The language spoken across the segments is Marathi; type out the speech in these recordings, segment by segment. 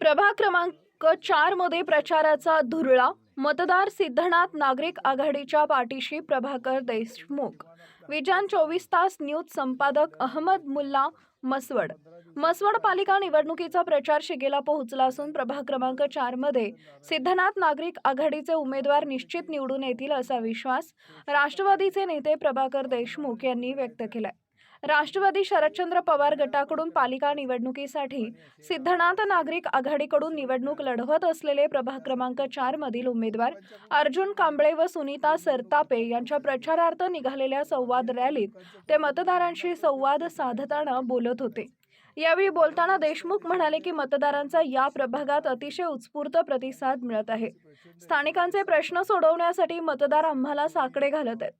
प्रभाग क्रमांक चारमध्ये प्रचाराचा धुरळा. मतदार सिद्धनाथ नागरिक आघाडीच्या पाठीशी प्रभाकर देशमुख. विजान चोवीस तास न्यूज संपादक अहमद मुल्ला मसवड मसवड पालिका निवडणुकीचा प्रचार शिगेला पोहोचला असून प्रभाग क्रमांक चारमध्ये सिद्धनाथ नागरिक आघाडीचे उमेदवार निश्चित निवडून येतील असा विश्वास राष्ट्रवादीचे नेते प्रभाकर देशमुख यांनी व्यक्त केलाय. राष्ट्रवादी शरदचंद्र पवार गटाकडून पालिका निवडणुकीसाठी सिद्धनाथ नागरिक आघाडीकडून निवडणूक लढवत असलेले प्रभाग क्रमांक चार मधील उमेदवार अर्जुन कांबळे व सुनीता सरतापे यांच्या प्रचारार्थ निघालेल्या संवाद रॅलीत ते मतदारांशी संवाद साधताना बोलत होते. यावेळी बोलताना देशमुख म्हणाले की मतदारांचा या प्रभागात अतिशय उत्स्फूर्त प्रतिसाद मिळत आहे. स्थानिकांचे प्रश्न सोडवण्यासाठी मतदार आम्हाला साकडे घालत आहेत.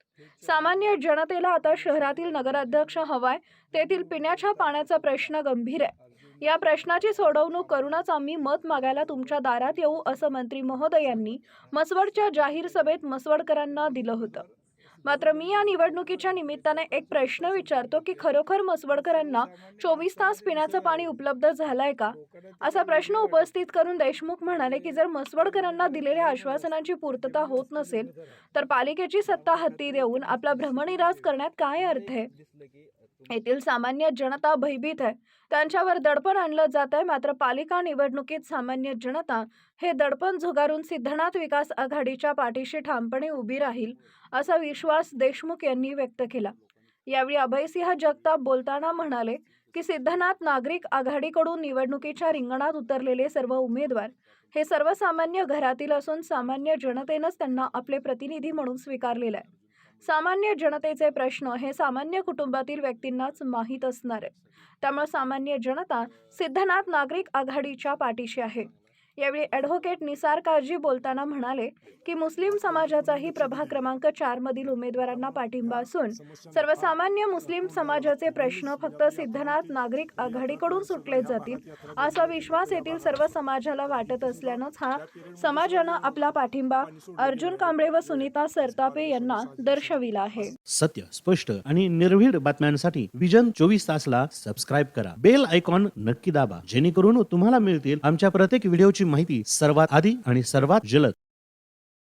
सामान्य जनतेला आता शहरातील नगराध्यक्ष हवाय तेथील पिण्याच्या पाण्याचा प्रश्न गंभीर आहे. या प्रश्नाची सोडवणूक करूनच आम्ही मत मागायला तुमच्या दारात येऊ असं मंत्री महोदयांनी मसवडच्या जाहीर सभेत मसवडकरांना दिलं होतं. मात्र मी या निवडणुकीच्या निमित्ताने एक प्रश्न विचारतो की खरोखर मसवडकरांना चोवीस तास पिण्याचं पाणी उपलब्ध झालंय का? असा प्रश्न उपस्थित करून देशमुख म्हणाले की जर मसवडकरांना दिलेल्या आश्वासनांची पूर्तता होत नसेल तर पालिकेची सत्ता हत्ती देऊन आपला भ्रमनिरास करण्यात काय अर्थ आहे? येथील सामान्य जनता भयभीत आहे. त्यांच्यावर दडपण आणलं जात आहे मात्र पालिका निवडणुकीत सामान्य जनता हे दडपण झुगारून सिद्धनाथ विकास आघाडीच्या पाठीशी ठामपणे उभी राहील असा विश्वास देशमुख यांनी व्यक्त केला. यावेळी अभयसिंह जगताप बोलताना म्हणाले की सिद्धनाथ नागरिक आघाडीकडून निवडणुकीच्या रिंगणात उतरलेले सर्व उमेदवार हे सर्वसामान्य घरातील असून सामान्य जनतेनंच त्यांना आपले प्रतिनिधी म्हणून स्वीकारलेलं आहे. सामान्य जनतेचे प्रश्न हे सामान्य कुटुंबातील व्यक्तींनाच माहीत असणार आहे. त्यामुळे सामान्य जनता सिद्धनाथ नागरिक आघाडीच्या पाठीशी आहे. यावेळी ॲडव्होकेट निसार काळजी बोलताना म्हणाले की मुस्लिम समाजाचाही प्रभाग क्रमांक चार मधील उमेदवारांना पाठिंबा असून सर्वसामान्य मुस्लिम समाजाचे प्रश्न फक्त सिद्धनाथ नागरिक आघाडीकडून सुटले जातील असा विश्वास येथील सर्व समाजाला वाटत असल्यानंच हा समाजानं आपला पाठिंबा अर्जुन कांबळे व सुनीता सरतापे यांना दर्शविला आहे. सत्य स्पष्ट आणि निर्भीड बातम्यांसाठी विजन चोवीस तासला सबस्क्राईब करा. बेल आयकॉन नक्की दाबा जेणेकरून तुम्हाला मिळतील आमच्या प्रत्येक व्हिडिओची माहिती सर्वात आधी आणि सर्वात जलद.